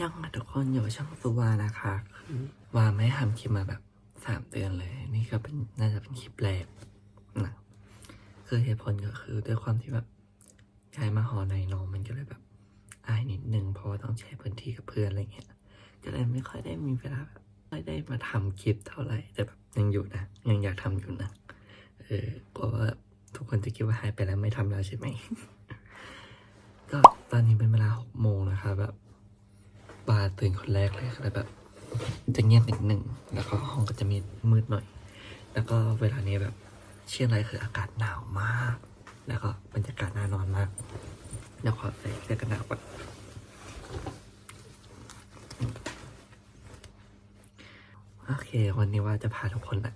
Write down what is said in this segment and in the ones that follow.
ยังอะทุกคนอยู่ช่องสุวานะคะคือวาไม่ทำคลิปมาแบบสามเดือนเลย นี่ก็เป็นน่าจะเป็นคลิปแรกนะคือเหตุผลก็คือด้วยความที่แบบย้ายมาหอในนองมันก็เลยแบบอายนิดนึงเพราะว่าต้องใช้พื้นที่กับเพื่อนอะไรเงี้ยก็เลยไม่ค่อยได้มีเวลาแบบไม่ได้มาทำคลิปเท่าไหร่แต่แบบยังอยู่นะยังอยากทำอยู่นะเออกลัวว่าทุกคนจะคิดว่าหายไปแล้วไม่ทำแล้วใช่ไหม ก็ตอนนี้เป็นเวลาหกโมงนะคะแบบ ปาตื่นคนแรกเลยก็เลยแบบ จะเงียบนิดหนึ่ง แล้วก็ห้องก็จะมีมืดหน่อย แล้วก็เวลานี้แบบเชียงรายคืออากาศหนาวมาก แล้วก็บรรยากาศน่านอนมาก แล้วขอใส่เสื้อกันหนาวก่อนโอเค วันนี้ว่าจะพาทุกคนนะ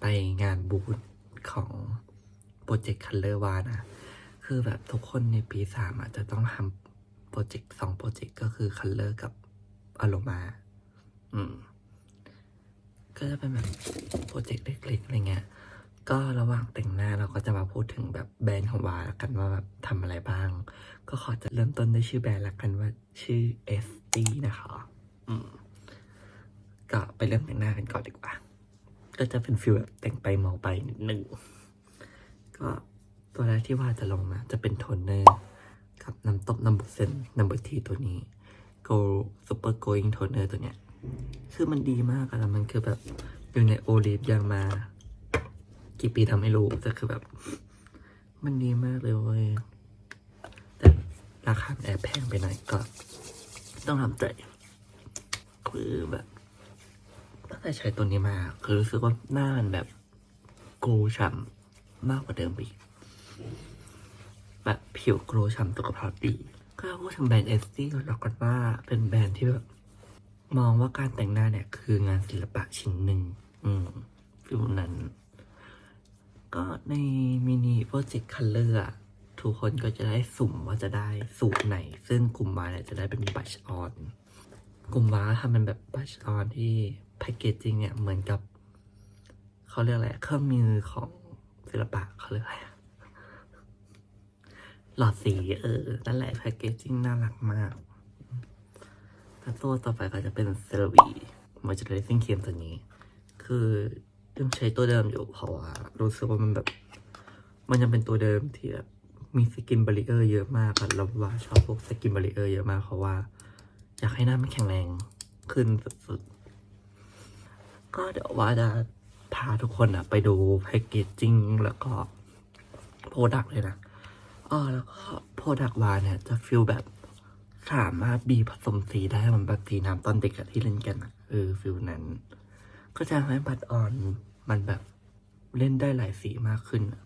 ไปงานบูธของโปรเจกต์คัลเลอร์วานะ คือแบบทุกคนในปีสามอาจจะต้องทำโปรเจกต์สองโปรเจกต์ก็คือคัลเลอร์กับ อารมา อืม ก็จะเป็นแบบโปรเจกต์เล็กๆอะไรเงี้ย ก็ระหว่างแต่งหน้าเราก็จะมาพูดถึงแบบแบรนด์ของวาละกันว่าแบบทำอะไรบ้าง ก็ขอจะเริ่มต้นด้วยชื่อแบรนด์ละกันว่าชื่อ s t นะคะ อืม ก็ไปเริ่มแต่งหน้ากันก่อนดีกว่า ก็จะเป็นฟิลแบบแต่งไปเมาไปนิดนึง ก็ตัวแรกที่ว่าจะลงนะจะเป็นโทนเนอร์กับน้ำตบน้ำบุเซนน้ำบุทีตัวนี้ Go Super Going Toner ตัวเนี้ย คือมันดีมากอะมันคือแบบอยู่ในโอลิฟยังมา กี่ปีทำไม่รู้แต่คือแบบ มันดีมากเลยเว้ยแต่ราคาแอบแพงไปหน่อยก็ ต้องทำใจคือแบบตั้งแต่ใช้ตัวนี้มา คือรู้สึกว่าหน้ามันแบบโกลฉ่ำมากกว่าเดิมอีกแบบผิวโกลฉ่ำสุขภาพดี ก็พูดถึงแบรนด์เอสตี้ก่อนแล้วกันว่าเป็นแบรนด์ที่แบบมองว่าการแต่งหน้าเนี่ยคืองานศิลปะชิ้นหนึ่ง อืมฟิลนั้น ก็ในมินิโปรเจกต์คัลเลอร์ทุกคนก็จะได้สุ่มว่าจะได้สูตรไหน ซึ่งกลุ่มวาเนี่ยจะได้เป็นบัชออนกลุ่มวาทำเป็นแบบบัชออนที่แพคเกจจิ้งเนี่ยเหมือนกับเขาเรียกอะไรเครื่องมือของศิลปะเขาเรียกอะไร หลอดสีเออ นั่นแหละแพคเกจจิ้งน่ารักมากแล้วตัวต่อไปก็จะเป็นเซรวีมอยเจอร์ไรซิ่งครีมตัวนี้ คือยังใช้ตัวเดิมอยู่เพราะว่ารู้สึกว่ามันแบบ มันยังเป็นตัวเดิมที่แบบมีสกินบาริเออร์เยอะมากอะเราว่าชอบพวกสกินบาริเออร์เยอะมากเพราะว่า อยากให้หน้ามันแข็งแรงขึ้นสุดๆ ก็เดี๋ยวว่าจะพาทุกคนอะไปดูแพคเกจจิ้งแล้วก็โปรดักต์เลยนะ อ๋อแล้วก็โปรดักต์วาเนี่ยจะฟิลแบบสามารถบีผสมสีได้เหมือนแบบสีน้ำตอนเด็กอะที่เล่นกันอะเออฟิลนั้น ก็จะทำให้บัตรออนมันแบบเล่นได้หลายสีมากขึ้นอะ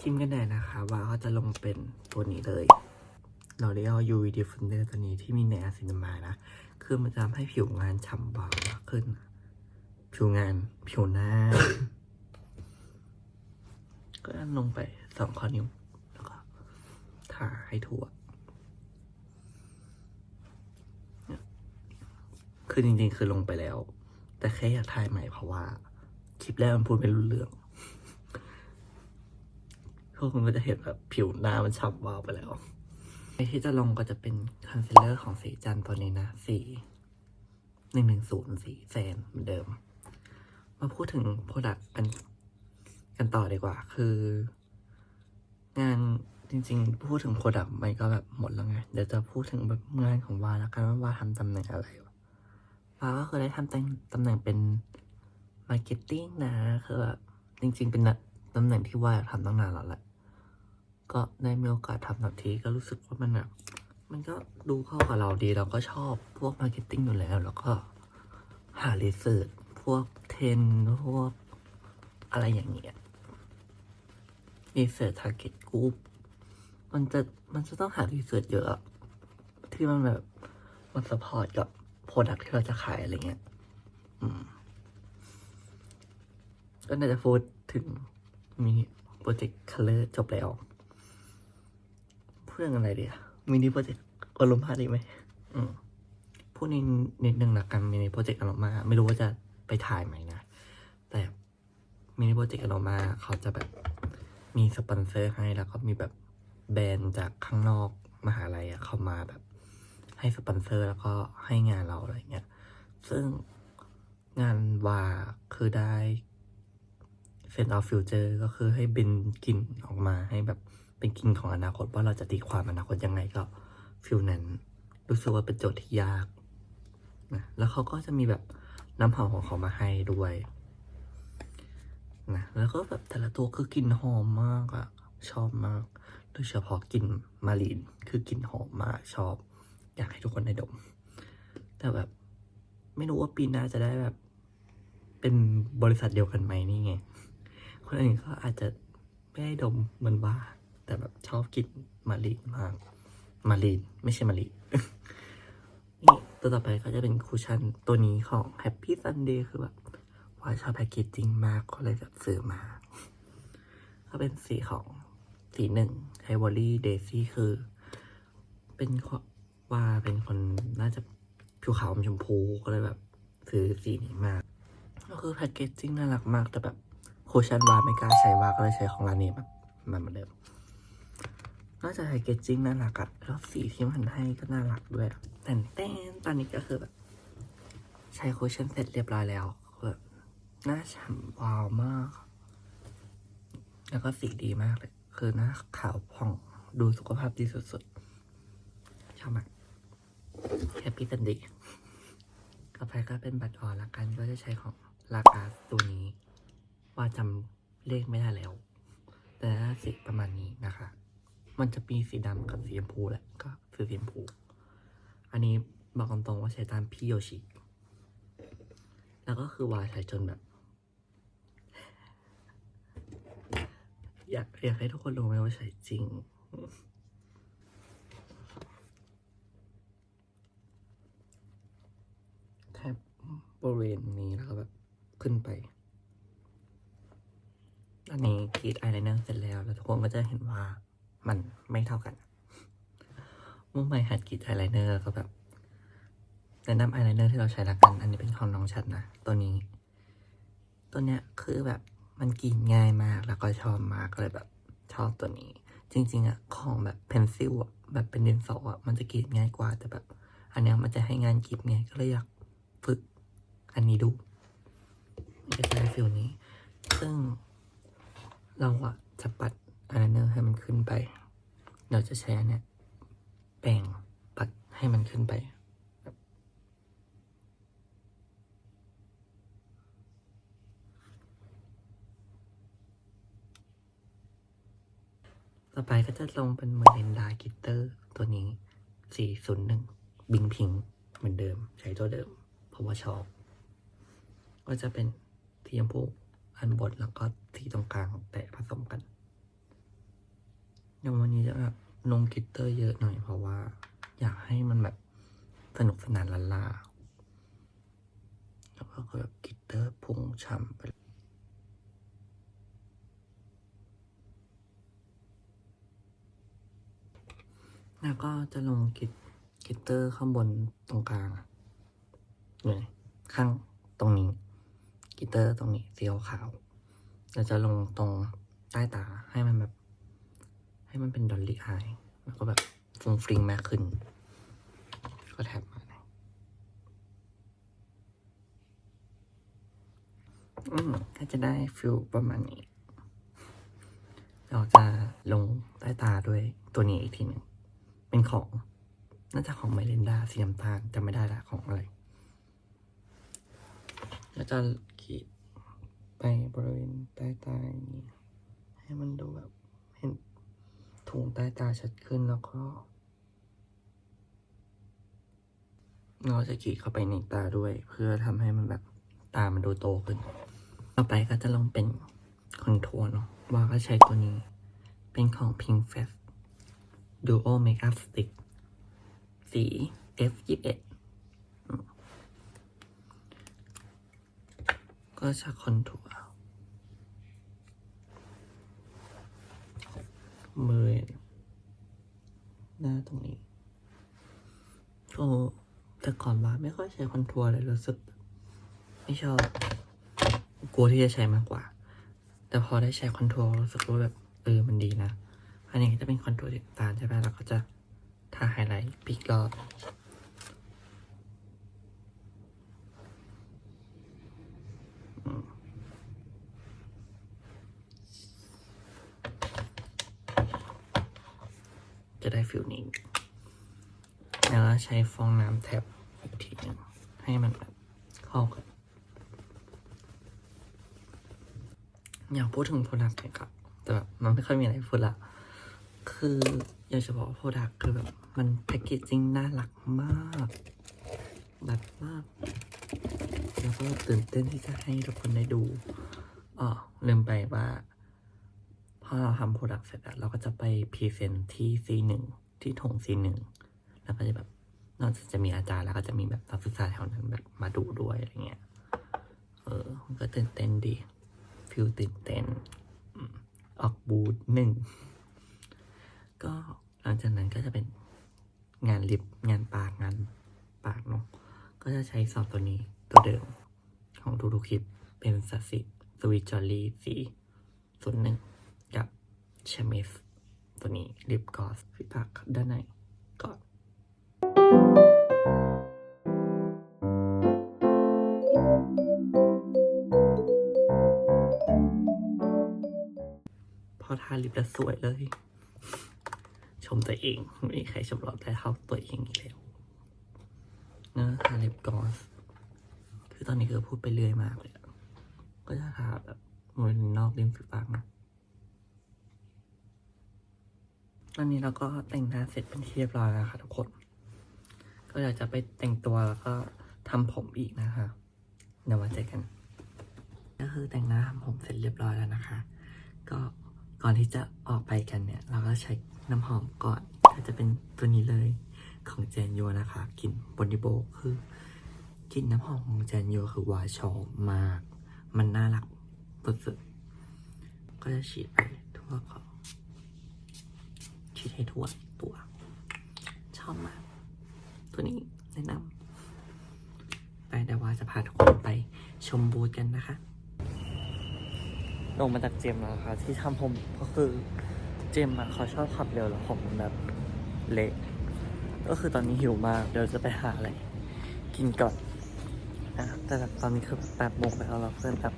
คิมกันแดดนะคะว่าก็จะลงเป็นตัวนี้เลย L'Oreal UV Defender ตัวนี้ที่มีในอาซินมานะ คือมันจะทำให้ผิวงานฉ่ำวาวมากขึ้น ผิวงานผิวหน้า ก็ลงไปสองข้อนิ้วาให้ทั่ว คือจริงๆ คือลงไปแล้ว แต่แค่อยากถ่ายใหม่เพราะว่า คลิปแรกมันพูดไม่รู้เรื่องทุกคนก็จะเห็นแบบผิวหน้ามันฉ่ำวาวไปแล้วในที่จะลงก็จะเป็นคอนซีลเลอร์ของสีจันตัวนี้นะ สีหนึ่งหนึ่งศูนย์สีแซนเหมือนเดิม มาพูดถึงโปรดักต์กันกันต่อดีกว่า คือ งาน จริงๆ พูดถึงโปรดักต์มันก็แบบหมดแล้วไง เดี๋ยวจะพูดถึงแบบงานของวาแล้วกันว่าวาทำตำแหน่งอะไรวาก็เคยได้ทำตำตำแหน่งเป็นมาร์เก็ตติ้งนะคือแบบจริง ๆ เป็นตำแหน่งที่วาอยากทำตั้งนานแล้วแหละก็ได้มีโอกาสทำสักทีก็รู้สึกว่ามันแบบมันก็ดูเข้ากับเราดีเราก็ชอบพวกมาร์เก็ตติ้งอยู่แล้ว แล้วก็หารีเสิร์ชพวกเทรนพวกอะไรอย่างเงี้ยรีเสิร์ชทาร์เก็ตกรุ๊ป มันจะมันจะต้องหารีเสิร์ชเยอะอะที่มันแบบมันสปอร์ตกับโปรดักที่เราจะขายอะไรเงี้ย อืม ก็น่าจะพูดถึงมินิโปรเจกต์คัลเลอร์จบแล้วพูดเรื่องอะไรดีอะมินิโปรเจกต์อารมณ์พาดีไหมอืมพูดนิดนิดนึงละกันมินิโปรเจกต์อารมณ์มาไม่รู้ว่าจะไปถ่ายไหมนะ แต่มินิโปรเจกต์อารมณ์มาเขาจะแบบมีสปอนเซอร์ให้แล้วก็มีแบบ แบรนด์จากข้างนอกมหาลัยเข้ามาแบบ ให้สปอนเซอร์แล้วก็ให้งานเราอะไรเงี้ย ซึ่งงานวาคือได้เซน of future ก็คือให้เป็นกลิ่นออกมาให้แบบเป็นกลิ่นของอนาคตว่าเราจะตีความอนาคตยังไงก็ฟิลนั้นรู้สึกว่าเป็นโจทย์ที่ยากนะแล้วเขาก็จะมีแบบน้ำหอมของเขามาให้ด้วยนะแล้วก็แบบแต่ละตัวคือกลิ่นหอมมากอะชอบมาก โดยเฉพาะกลิ่นมารีนคือกลิ่นหอมมากชอบ อยากให้ทุกคนได้ดม แต่แบบ ไม่รู้ว่าปีหน้าจะได้แบบ เป็นบริษัทเดียวกันไหมนี่ไง คนอื่นก็อาจจะไม่ได้ดมเหมือนบ้า แต่แบบชอบกลิ่นมารีนมาก มารีนไม่ใช่มารีนนี่ตัวต่อไปก็จะเป็นคูชั่นตัวนี้ของ Happy Sunday คือแบบว่าชอบแพคเกจจิ้งมากก็เลยแบบซื้อมา ก็เป็นสีของ สีหนึ่งไอวอรี่เดซี่คือ เป็นว่าเป็นคนน่าจะผิวขาวอมชมพูก็เลยแบบซื้อสีนี้มาก็คือแพคเกจจิ้งน่ารักมากแต่แบบโคชั่นวาไม่กล้าใช้วาก็เลยใช้ของร้านนี้แบบมันเหมือนเดิมนอกจากแพคเกจจิ้งน่ารักอะแล้วสีที่มันให้ก็น่ารักด้วยแต่เต้นตอนนี้ก็คือแบบ ใช้โคชั่นเสร็จเรียบร้อยแล้วแบบน้าฉ่ำวาวมาก แล้วก็สีดีมากเลย คือหน้าขาวผ่องดูสุขภาพดีสุดๆ ชอบมากแฮปปี้สันดีต่อไปก็เป็นบัตรออนละกันก็จะใช้ของลากาตัวนี้ ว่าจำเลขไม่ได้แล้ว แต่สีประมาณนี้นะคะ มันจะมีสีดำกับสีชมพูแหละก็คือสีชมพู อันนี้บอกตรงๆว่าใช้ตามพี่โยชิ แล้วก็คือวาใช้จนแบบ อยากอยากให้ทุกคนรู้ไหมว่าใช้จริง แทบบริเวณนี้แล้วก็แบบขึ้นไป อันนี้กรีดอายไลเนอร์เสร็จแล้ว แล้วทุกคนก็จะเห็นว่ามันไม่เท่ากัน เมื่อใหม่หัดกรีดอายไลเนอร์ก็แบบแนะนำอายไลเนอร์ที่เราใช้ละกัน อันนี้เป็นของน้องชัดนะ ตัวนี้ ตัวเนี้ยคือแบบ มันกรีดง่ายมากแล้วก็ชอบมากเลยแบบชอบตัวนี้ จริง ๆอะของแบบเพนซิลอะแบบเป็นดินสออะมันจะกรีดง่ายกว่าแต่แบบ อันเนี้ยมันจะให้งานกรีดไงก็เลยอยากฝึกอันนี้ดูมันจะได้ฟิลนี้ ซึ่งเราอะจะปัดอายไลเนอร์ให้มันขึ้นไป เราจะใช้อันเนี้ยแปรงปัดให้มันขึ้นไปแบบ ต่อไปก็จะลงเป็นเมอร์เรนดากิตเตอร์ตัวนี้ 401 บิงพิง เหมือนเดิม ใช้ตัวเดิม เพราะว่าชอบ ก็จะเป็นสีชมพูอันบนแล้วก็สีตรงกลางแตะผสมกันอย่างวันนี้จะแบบลงกิตเตอร์เยอะหน่อยเพราะว่า อยากให้มันแบบสนุกสนานละลาแล้วก็แบบกิตเตอร์พุ่งช่ำไปเลย แล้วก็จะลงกิตกิตเตอร์ข้างบนตรงกลางอะเลยข้างตรงนี้ กิตเตอร์ตรงนี้สีขาวเราจะลงตรงใต้ตาให้มันแบบ ให้มันเป็นดอลลี่อายแล้วก็แบบฟรุงฟริงมากขึ้น ก็แท็บมาอืมก็จะได้ฟิลประมาณนี้ เราจะลงใต้ตาด้วยตัวนี้อีกทีหนึ่ง เป็นของ น่าจะของไมเลนดาสีน้ำตาลจำไม่ได้ละของอะไรแล้วจะขีดไปบริเวณใต้ตาอย่างนี้ให้มันดูแบบเห็นถุงใต้ตาชัดขึ้นแล้วก็เราจะขีดเข้าไปในตาด้วย เพื่อทำให้มันแบบตามันดูโตขึ้น ต่อไปก็จะลองเป็นคอนทัวร์เนาะว่าก็ใช้ตัวนี้ เป็นของ Pink Fest Duo Makeup Stick สี F21 ก็จะคอนทัวร์มือหน้าตรงนี้โอ้แต่ก่อนว่าไม่ค่อยใช้คอนทัวร์เลยรู้สึก ไม่ชอบ กลัวที่จะใช้มากกว่า แต่พอได้ใช้คอนทัวร์รู้สึกว่าแบบ เออ มันดีนะ อันนี้จะเป็นคอนโทัวร์ติดาใช่ไหมเราก็จะทาไฮไลท์ปีกรอบจะได้ฟิลนี้ แล้วใช้ฟองน้ำแท็บอีกทีนึงให้มันเข้ากันอยากพูดถึงโปรดักต์เลยครับแต่แบบมันไม่ค่อยมีอะไรพูดละ คืออยากจะบอกว่าโปรดักต์คือแบบมันแพคเกจจิ้งน่ารักมากแบบมาก แล้วก็ตื่นเต้นที่จะให้ทุกคนได้ดูอ๋อลืมไปว่า พอเราทำโปรดักต์เสร็จแล้วเราก็จะไปพรีเซนต์ที่ C1 ที่ถง C1 แล้วก็จะแบบนอกจากจะมีอาจารย์แล้วก็จะมีแบบนักศึกษาแถวนั้นแบบมาดูด้วยอะไรเงี้ย เออ มันก็ตื่นเต้นดี ฟิลตื่นเต้นอออกบูธหนึ่ง ก็หลังจากนั้นก็จะเป็นงานลิปงานปากงานปากเนาะก็จะใช้ซอฟต์ตัวนี้ตัวเดิมของทุกๆคลิปเป็นสัสิสวิจอรี่สีส่วนหนึ่งกับเชมิสตัวนี้ลิปกอสพี่ปากด้านในก่อนพอทาลิปแล้วสวยเลย มตัวเอง ไม่มีใครชมเราได้เท่าตัวเองอีกแล้วนะทาลิปกอสคือตอนนี้คือพูดไปเรื่อยมากเลยก็จะทาแบบมันนอกริมฝีปากนะตอนนี้เราก็แต่งหน้าเสร็จเป็นที่เรียบร้อยแล้วค่ะทุกคน ก็อยากจะไปแต่งตัวแล้วก็ทำผมอีกนะคะ เดี๋ยวมาเจอกัน ก็คือแต่งหน้าทำผมเสร็จเรียบร้อยแล้วนะคะ ก็ ก่อนที่จะออกไปกันเนี่ย เราก็ใช้น้ำหอมก่อนก็จะเป็นตัวนี้เลยของเจนโยนะคะกลิ่นบอดี้โบคือกลิ่นน้ำหอมของเจนโยคือวาชอมมาก มันน่ารักสุดๆก็จะฉีดไปทั่วเขาฉีดให้ทั่วตัว ชอบมาก ตัวนี้แนะนำไปแต่ว่าจะพาทุกคนไปชมบูธกันนะคะ ลงมาจากเจมส์นะคะที่ทำผมก็คือเจมส์อะเขาชอบขับเร็วแล้วผมมันแบบเละก็คือตอนนี้หิวมากเดี๋ยวจะไปหาอะไร กินก่อนนะแต่แบบตอนนี้คือแปดโมงแล้วเราเพื่อนแบบ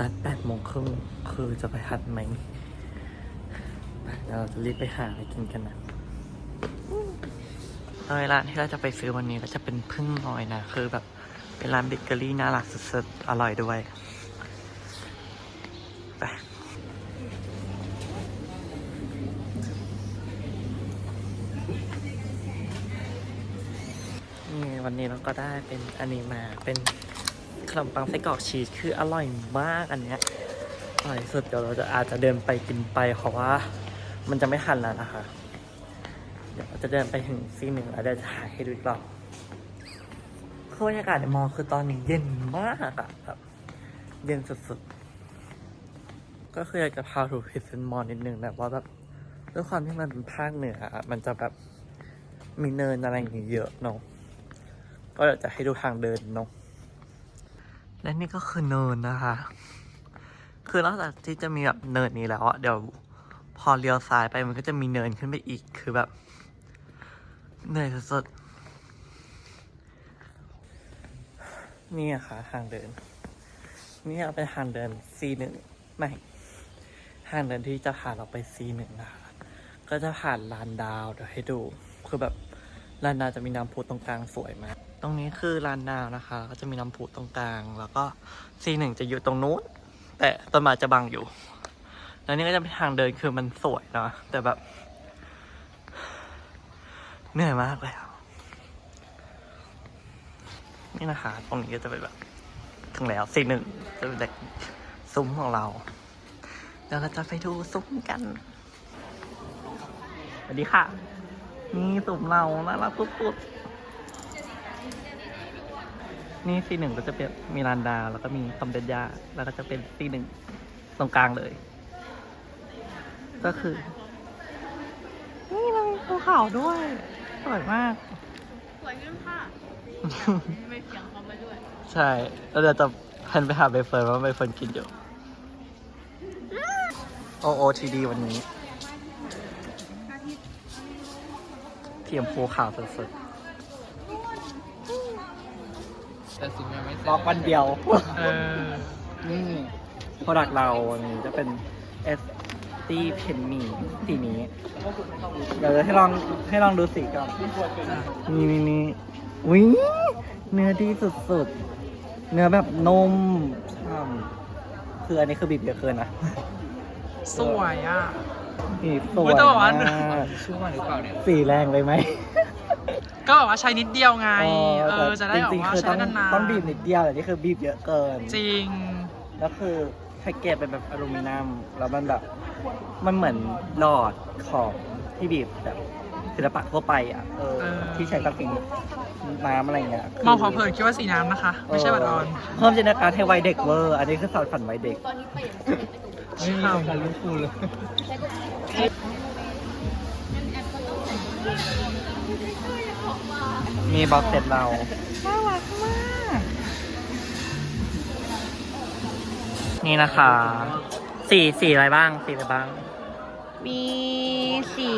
นัดแปดโมงครึ่งคือจะไปหัดไหมเดี๋ยวเราจะรีบไปหาอะไรกินกันนะโดยร้านที่เราจะไปซื้อวันนี้ก็จะเป็นพึ่งน้อยนะ คือแบบเป็นร้านเบเกอรี่น่ารักสุดๆ อร่อยด้วย ไป นี้เราก็ได้เป็นอันนี้มาเป็นขนมปังไส้กรอกชีสคืออร่อยมากอันเนี้ยอร่อยสุดเดี๋ยวเราจะอาจจะเดินไปกินไปเพราะว่ามันจะไม่ทันแล้วนะคะ เดี๋ยวเราจะเดินไปถึงซีหนึ่งแล้วเดี๋ยวจะถ่ายให้ดูอีกรอบคือบรรยากาศในมอคือตอนนี้เย็นมากอะแบบเย็นสุดๆ ก็คืออยากจะพาถูกพิเซนมอลนิดนึงแบบว่าแบบด้วยความที่มันเป็นภาคเหนืออะมันจะแบบมีเนินอะไรอย่างเงี้ยเยอะเนาะ ก็อยากจะให้ดูทางเดินเนาะและนี่ก็คือเนินนะคะ คือนอกจากที่จะมีแบบเนินนี้แล้วอะเดี๋ยวพอเลี้ยวซ้ายไปมันก็จะมีเนินขึ้นไปอีกคือแบบเหนื่อยสุดๆนี่อะค่ะทางเดิน นี่เอาเป็นทางเดิน C1 ไม่ทางเดินที่จะผ่านเราไป C1 นะคะก็จะผ่านลานดาวเดี๋ยวให้ดู คือแบบลานดาวจะมีน้ำพุตรงกลางสวยมาก ตรงนี้คือลานดาวนะคะ ก็จะมีน้ำพุตรงกลาง แล้วก็ C1 จะอยู่ตรงนู้น แต่ต้นไม้จะบังอยู่ แล้วนี่ก็จะเป็นทางเดินคือมันสวยนะแต่แบบ เหนื่อยมากเลยนี่นะคะ ตรงนี้ก็จะเป็นแบบถึงแล้วสี่หนึ่งจะเป็นเด็กซุ้มของเราเดี๋ยวเราจะไปดูซุ้มกัน สวัสดีค่ะ นี่ซุ้มเราน่ารักสุดๆ นี่ซีหนึ่งก็จะเป็นมีลานดาวแล้วก็มีคอมเบนยาแล้วก็จะเป็นซีหนึ่งตรงกลางเลย ก็คือ นี่มันมีภูเขาด้วยสวยมาก สวยขึ้นค่ะไม่เสียงเขามาด้วย ใช่แล้วเดี๋ยวจะพันไปหาใบเฟิร์นว่าใบเฟิร์นกินอยู่โอโอทีดีวันนี้ เทียมภูขาวสุด แต่ซิมยังไม่เสร็จๆล็อกวันเดียว เออนี่โปรดักเราวันนี้จะเป็น S ตี้เพนนีสีนี้ เดี๋ยวให้ลองให้ลองดูสีก่อนนี่นี่นี่อุ้ยเนื้อดีสุดๆ เนื้อแบบนุ่มช่ำคืออันนี้คือบีบเยอะเกินนะสวยอะนี่สอุ๊วยยแต่ว่ามากชื่อว่าหรือเปล่าเนี่ย สีแรงเลยไหม ก็แบบว่าใช้นิดเดียวไง เออ จะได้แต่แบบจริงๆว่าคือใช้ต้องได้นานๆต้องบีบนิดเดียวแต่นี่คือบีบเยอะเกิน จริง แล้วคือแพ็กเกจเป็นแบบอลูมิเนียมแล้วมันแบบมันเหมือนหลอดของที่บีบแบบศิลปะทั่วไปอะเออเออ ที่ใช้กับสิ่งน้ำอะไรเงี้ยมองของเพลินคิดว่าสีน้ำนะคะ ไม่ใช่บัตรออนเพิ่มจินตนาการให้วัยเด็กเวอร์ อันนี้คือสอนฝันวัยเด็กไม่มีการรู้คูเลย มีบ็อกเซตเรา น่ารักมาก นี่นะคะ สีสีอะไรบ้าง สีอะไรบ้าง มีสี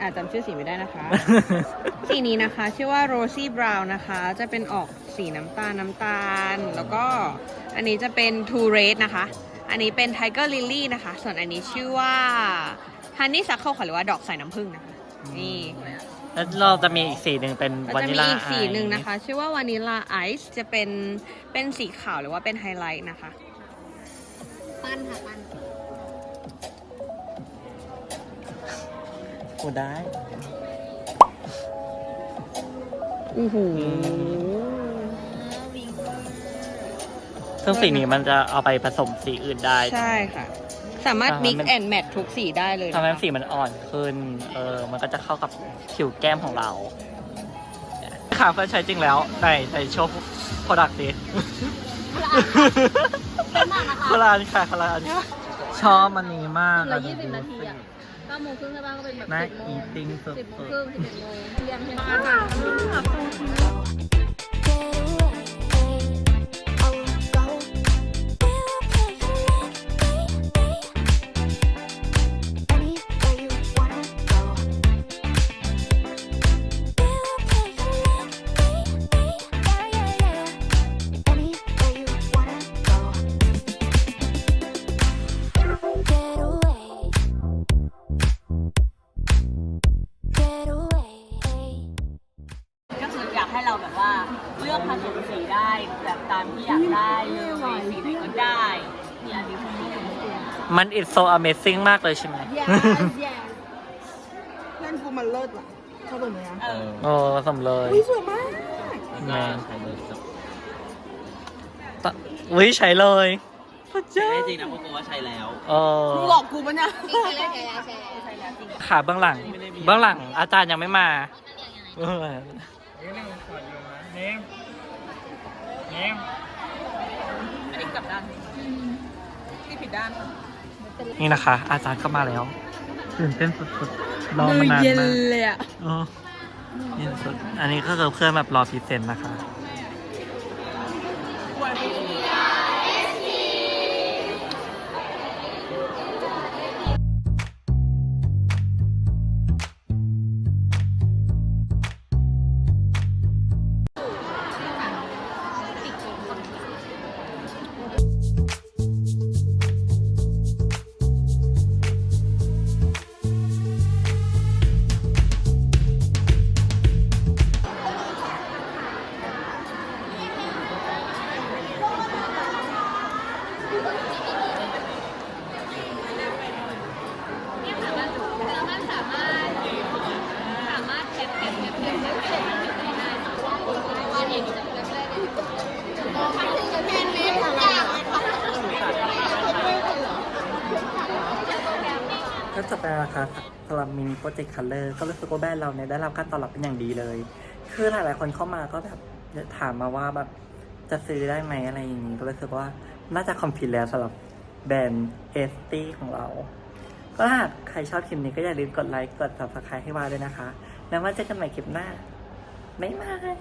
อาจจำชื่อสีไม่ได้นะคะ สีนี้นะคะชื่อว่า Rosy Brown นะคะ จะเป็นออกสีน้ำตาลน้ำตาล แล้วก็อันนี้จะเป็น Two Red นะคะ อันนี้เป็น Tiger Lily นะคะ ส่วนอันนี้ชื่อว่า Honeysuckle ค่ะหรือว่าดอกสายน้ำผึ้งนะคะ นี่ แล้วเราจะมีอีกสีหนึ่งเป็นแล้ววาจะนิมีลาอีกสีหนึ่งไอซ์นะคะ ชื่อว่าวานิลาไอซ์จะเป็นเป็นสีขาวหรือว่าเป็นไฮไลท์นะคะ ปั้นค่ะปั้นกูได้โอ้โหซึ่งสีนี้มันจะเอาไปผสมสีอื่นได้ ใช่ค่ะ สามารถอ่า mix มัน and match ทุกสีได้เลยนะคะทำให้สีมันอ่อนขึ้น เออ มันก็จะเข้ากับผิวแก้มของเราค่ะเพื่อนใช้จริงแล้วไหนไหนโชว์โปรดักต์ดิเป็นมากนะคะคลานค่ะคลานชอบมันนี้มากละยี่สิบนาทีอะเก้าโมงครึ่งใช่ป่ะก็เป็นแบบน่าสิบโมอีงติ้งสุสิบโมงดครึ่งสิบเอ็ดโมงเรียนใช่ไหม สมสีได้แบบตามที่อยากได้เลยสีไหนก็ได้มีอันนี้คือไม่ได้ๆมัน it's so amazing มากเลยใช่ไหม เพื่อนกูมันเลิศว่ะชอบตรงนี้เออโอ้สมเลยสวยมากแมนตะอุ้ยใช้เลยพระเจ้าจริงนะพวกกูว่าใช้แล้ว เออหลอกกูปะเนี่ยใช่แล้วใช่แล้วใช่แล้วขาเบื้องหลัง เบื้องหลังอาจารย์ยังไม่มาเอออันนี้ กลับด้านที่ผิดด้านค่ะนี่นะคะ อาจารย์ก็มาแล้วตื่นเต้นสุดๆรอมานานเย็นมากเลยอะเออเย็นสุดอันนี้ก็คือเพื่อนแบบรอพรีเซนต์นะคะ หรับมินิโปรเจกต์คัลเลอร์ก็รู้สึกว่าแบรนด์เราเนี่ยได้รับการตอบรับเป็นอย่างดีเลย คือหลายๆคนเข้ามาก็แบบถามมาว่าแบบจะซื้อได้ไหมอะไรอย่างนี้ ก็รู้สึกว่าน่าจะคอมพิวแล้วสำหรับแบรนด์เอสตี้ของเรา ก็ถ้าใครชอบคลิปนี้ก็อย่าลืมกดไลค์ กด subscribe ให้วาด้วยนะคะ แล้วมาเจอกันใหม่คลิปหน้า บ๊ายบาย